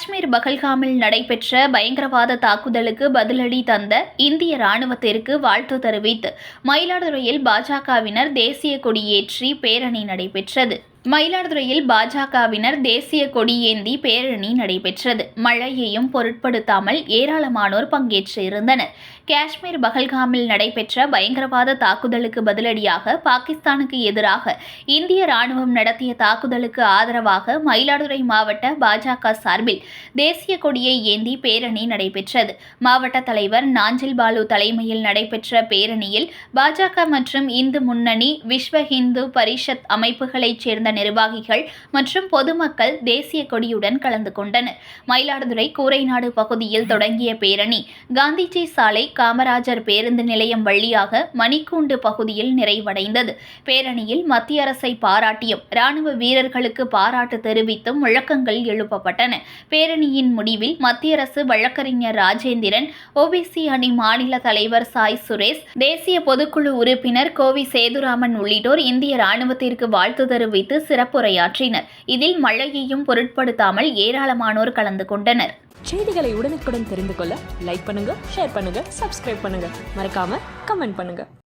காஷ்மீர் பகல்காமில் நடைபெற்ற பயங்கரவாத தாக்குதலுக்கு பதிலடி தந்த இந்திய ராணுவத்திற்கு வாழ்த்து தெரிவித்து மயிலாடுதுறையில் பாஜகவினர் தேசிய கொடியேற்றி பேரணி நடைபெற்றது. மயிலாடுதுறையில் பாஜகவினர் தேசிய கொடியேந்தி பேரணி நடைபெற்றது. மழையையும் பொருட்படுத்தாமல் ஏராளமானோர் பங்கேற்று இருந்தனர் காஷ்மீர் பகல்காமில் நடைபெற்ற பயங்கரவாத தாக்குதலுக்கு பதிலடியாக பாகிஸ்தானுக்கு எதிராக இந்திய ராணுவம் நடத்திய தாக்குதலுக்கு ஆதரவாக மயிலாடுதுறை மாவட்ட பாஜக சார்பில் தேசிய கொடியை ஏந்தி பேரணி நடைபெற்றது. மாவட்ட தலைவர் நாஞ்சில் பாலு தலைமையில் நடைபெற்ற பேரணியில் பாஜக மற்றும் இந்து முன்னணி விஸ்வ இந்து பரிஷத் அமைப்புகளைச் சேர்ந்த நிர்வாகிகள் மற்றும் பொதுமக்கள் தேசிய கொடியுடன் கலந்து கொண்டனர். மயிலாடுதுறை கூரைநாடு பகுதியில் தொடங்கிய பேரணி காந்திஜி சாலை காமராஜர் பேருந்து நிலையம் வழியாக மணிக்கூண்டு பகுதியில் நிறைவடைந்தது. பேரணியில் மத்திய அரசை பாராட்டியும் ராணுவ வீரர்களுக்கு பாராட்டு தெரிவித்தும் முழக்கங்கள் எழுப்பப்பட்டன. பேரணி பேரணியின் முடிவில் மத்திய அரசு வழக்கறிஞர் ராஜேந்திரன் ஓபிசி அணி மாநில தலைவர் சாய் சுரேஷ் தேசிய பொதுக்குழு உறுப்பினர் கோவி சேதுராமன் உள்ளிட்டோர் இந்திய ராணுவத்திற்கு வாழ்த்து தெரிவித்து சிறப்புரையாற்றினர். இதில் மழையையும் பொருட்படுத்தாமல் ஏராளமானோர் கலந்து கொண்டனர். செய்திகளை உடனுக்குடன் தெரிந்து கொள்ள லைக் பண்ணுங்க ஷேர் பண்ணுங்க சப்ஸ்கிரைப் பண்ணுங்க. மறக்காம கமெண்ட் பண்ணுங்க.